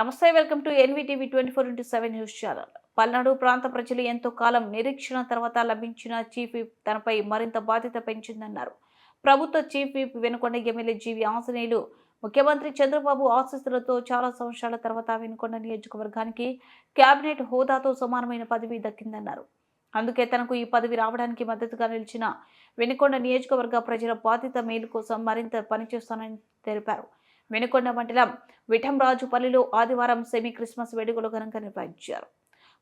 నమస్తే welcome to NVTV twenty four into seven news channel. Palnadu ప్రాంత ప్రజలు ఎంతో కాలం నిరీక్షణ తర్వాత లభించిన చీఫ్ విప్ తనపై మరింత బాధ్యత పెంచిందన్నారు. ప్రభుత్వ chief whip Vinukonda MLA GV Anjaneyulu ముఖ్యమంత్రి చంద్రబాబు ఆశీస్సులతో చాలా సంవత్సరాల తర్వాత వెనుకొండ నియోజకవర్గానికి కేబినెట్ హోదాతో సమానమైన పదవి దక్కిందన్నారు. అందుకే తనకు ఈ పదవి రావడానికి మద్దతుగా నిలిచిన వెనుకొండ నియోజకవర్గ ప్రజల బాధ్యత మేలు కోసం మరింత పనిచేస్తానని తెలిపారు. వెనుకొండ మండలం విఠంరాజుపల్లిలో ఆదివారం సెమీ క్రిస్మస్ వేడుకలు ఘనంగా నిర్వహించారు.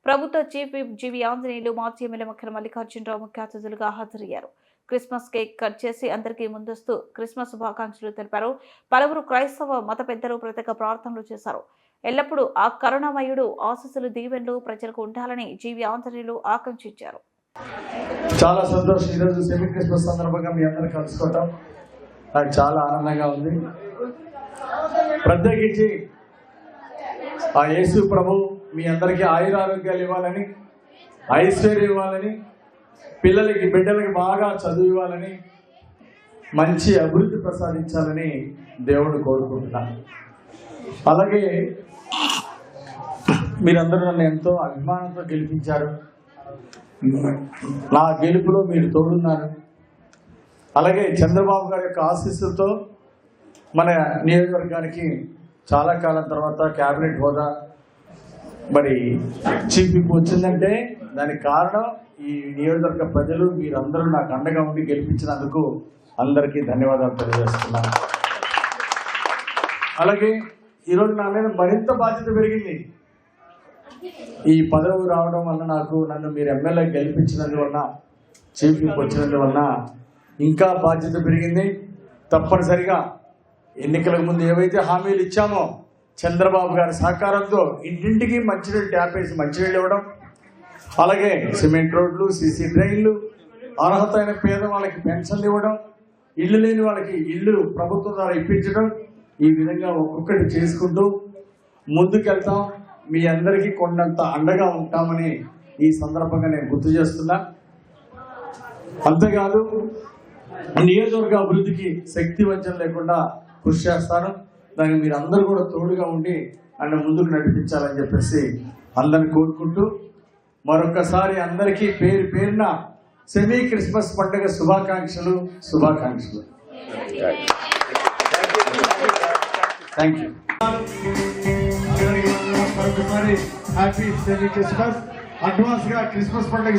ప్రభుత్వ చీఫ్ విప్ జీవి ఆంజనేయులు మాజీ ఎమ్మెల్యే ముఖ్య మల్లికార్జునరావు ముఖ్య అతిథులుగా హాజరయ్యారు. క్రిస్మస్ కేక్ కట్ చేసి అందరికీ ముందస్తు క్రిస్మస్ శుభాకాంక్షలు తెలిపారు. పలువురు క్రైస్తవ మత పెద్దలు ప్రత్యేక ప్రార్థనలు చేశారు. ఎల్లప్పుడూ ఆ కరుణమయుడు ఆశస్సులు దీవెన్లు ప్రజలకు ఉండాలని జీవి ఆంజనేయులు ఆకాంక్షించారు. చాలా సంతోషం ఈరోజు సెమీ క్రిస్మస్ సందర్భంగా మీ అందరూ కలుసుకోవటం. నాకు చాలా ఆనందంగా ఉంది. ప్రత్యేకించి ఆ యేసు ప్రభు మీ అందరికీ ఆయురారోగ్యాలు ఇవ్వాలని ఐశ్వర్యం ఇవ్వాలని పిల్లలకి బిడ్డలకి బాగా చదువు ఇవ్వాలని మంచి అభివృద్ధి ప్రసాదించాలని దేవుడు కోరుకుంటున్నాను. అలాగే మీరందరూ నన్ను ఎంతో అభిమానంతో గెలిపించారు. నా గెలుపులో మీరు తోడున్నారు. అలాగే చంద్రబాబు గారి యొక్క ఆశీస్సులతో మన నియోజకవర్గానికి చాలా కాలం తర్వాత క్యాబినెట్ హోదా మరి చీపీకి వచ్చిందంటే దానికి కారణం ఈ నియోజకవర్గ ప్రజలు మీరందరూ నాకు అండగా ఉండి గెలిపించినందుకు అందరికీ ధన్యవాదాలు తెలియజేస్తున్నాను అలాగే ఈరోజు నా మీద మరింత బాధ్యత పెరిగింది. ఈ పదవి రావడం వల్ల నాకు నన్ను మీరు ఎమ్మెల్యే గెలిపించినందువల్ల చీఫ్కి విప్ వచ్చినందువల్ల ఇంకా బాధ్యత పెరిగింది. తప్పనిసరిగా ఎన్నికలకు ముందు ఏవైతే హామీలు ఇచ్చామో చంద్రబాబు గారి సహకారంతో ఇంటింటికి మంచినీళ్ళు ట్యాప్ వేసి మంచినీళ్ళు ఇవ్వడం అలాగే సిమెంట్ రోడ్లు సీసీ డ్రైన్లు అర్హత అయిన పేద వాళ్ళకి పెన్షన్లు ఇవ్వడం ఇల్లు లేని వాళ్ళకి ఇల్లు ప్రభుత్వం ద్వారా ఇప్పించడం ఈ విధంగా ఒక్కొక్కటి చేసుకుంటూ ముందుకెళ్తాం. మీ అందరికీ కొండంత అండగా ఉంటామని ఈ సందర్భంగా నేను గుర్తు చేస్తున్నా. అంతేకాదు నియోజకవర్గ అభివృద్ధికి శక్తి వంచన లేకుండా కృషి చేస్తాను. దానికి మీరు అందరూ కూడా తోడుగా ఉండి ఆయన ముందుకు నడిపించాలని చెప్పేసి అందరిని కోరుకుంటూ మరొకసారి అందరికీ పేరు పేరున సెమీ క్రిస్మస్ పండుగ శుభాకాంక్షలు శుభాకాంక్షలు. Thank you happy semi Christmas అడ్వాన్స్గా క్రిస్మస్ పండుగ